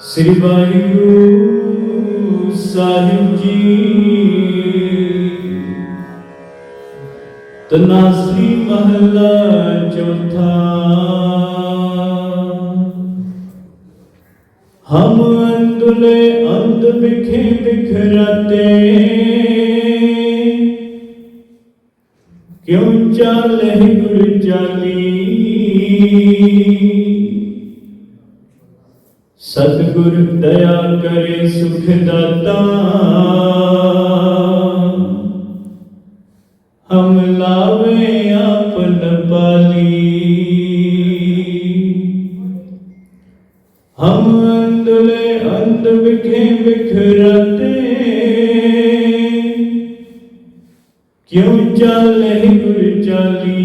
ਸ੍ਰੀ ਵਾਹਿਗੁਰੂ ਸਾਹਿਬ ਜੀ। ਤਨਾਸਰੀ ਮਹਲਾ ਚੌਥਾ। ਹਮ ਅੰਦੁਲੇ ਅੰਦ ਬਿਖੇ ਬਿਖਰਤੇ। ਕਿਉਂ ਚਾਲੇ ਗੁਰ ਚਾਲੀ ਸਤਿਗੁਰ ਦਇਆ ਕਰੇ ਸੁਖ ਦਾਤਾ। ਹਮ ਲਾਵੇ ਆਪਨ ਪਾਲੀ। ਹਮ ਅੰਦਲੇ ਅੰਦ ਵਿਖੇ ਵਿਖਰਤੇ ਕਿਉ ਚਾਲੇ ਗੁਰ ਚਾਲੀ?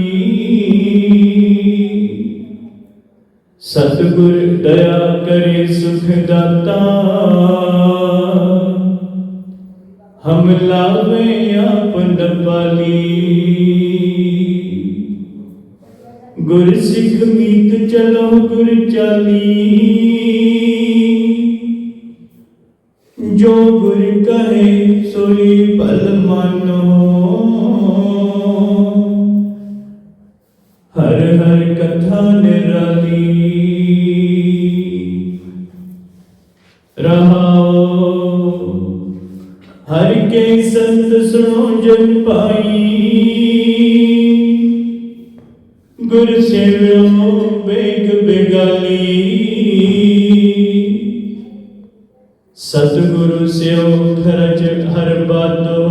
ਸਤਿਗੁਰ ਦਇਆ ਕਰੇ ਸੁਖ ਦਾਤਾ। ਹਮ ਲਾਵੇ ਆਪਨ ਪਾਲੀ। ਗੁਰ ਸਿੱਖ ਮੀਤ ਚਲੋ ਗੁਰ ਚਾਲੀ। ਜੋ ਗੁਰ ਕਹੇ ਸੋਈ ਭਲ ਮਾਨੋ। ਹਰ ਹਰ ਕਥਾ ਨਿਰਾਲੀ। ਰਹਾਓ। ਹਰ ਕੇ ਸੰਤ ਸੁਣੋ ਜਨ ਪਾਈ ਗੁਰ ਸੇਵਿਓ ਬੇਗ ਬੇਗਾਲੀ ਸਤਿਗੁਰੂ ਸਿਓ, ਖਰਚ ਹਰ ਬਾਤੋ।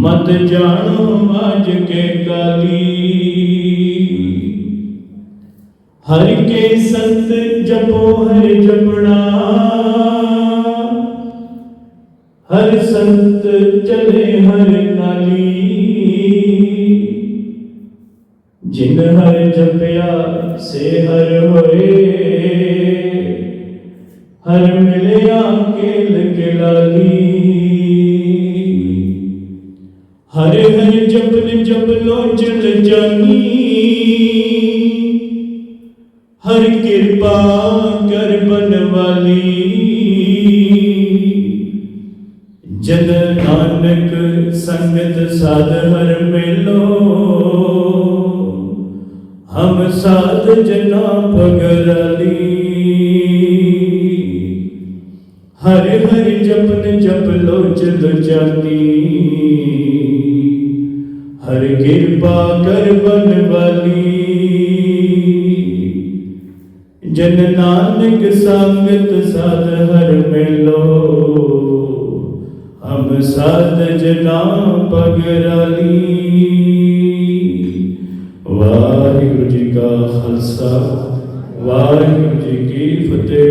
ਮਤ ਜਾਣੋ ਹਰ ਕੇ ਸੰਤ ਜਪੋ ਹਰ ਜਪਣਾ। ਹਰ ਸੰਤ ਚਲੇ ਹਰ ਨਾਲੀ। ਜਿਨ ਹਰ ਜਪਿਆ, ਸੇ ਹਰ ਹੋਏ। ਹਰ ਮਿਲਿਆ, ਕੇਲ ਕੇਲਾਲੀ। ਹਰ ਹਰ ਜਪਨ ਜਪ ਚਲ ਜਾਨੀ। ਹਰ ਕਿਰਪਾ ਕਰ ਬਨਵਾਲੀ ਜਨ ਨਾਨਕ ਸੰਗਤ ਸਾਧ ਹਰ ਮੇਲੋ। ਹਮ ਸਾਧ ਜਨਾ ਪਗਰਾਲੀ ਹਰ ਹਰ ਜਪਨ ਜਪ ਲੋਚਨ ਜਾਨੀ ਹਰ ਕਿਰਪਾ ਕਰ ਬਨਵਾਲੀ ਜਨ ਨਾਨਕ ਸੰਗਤ ਸਾਧ ਹਰ ਮਿਲੋ। ਹਮ ਸਾਧ ਜਨਾ ਪਗਰਾਲੀ ਵਾਹਿਗੁਰੂ ਜੀ ਕਾ ਖਾਲਸਾ, ਵਾਹਿਗੁਰੂ ਜੀ ਕੀ ਫਤਿਹ।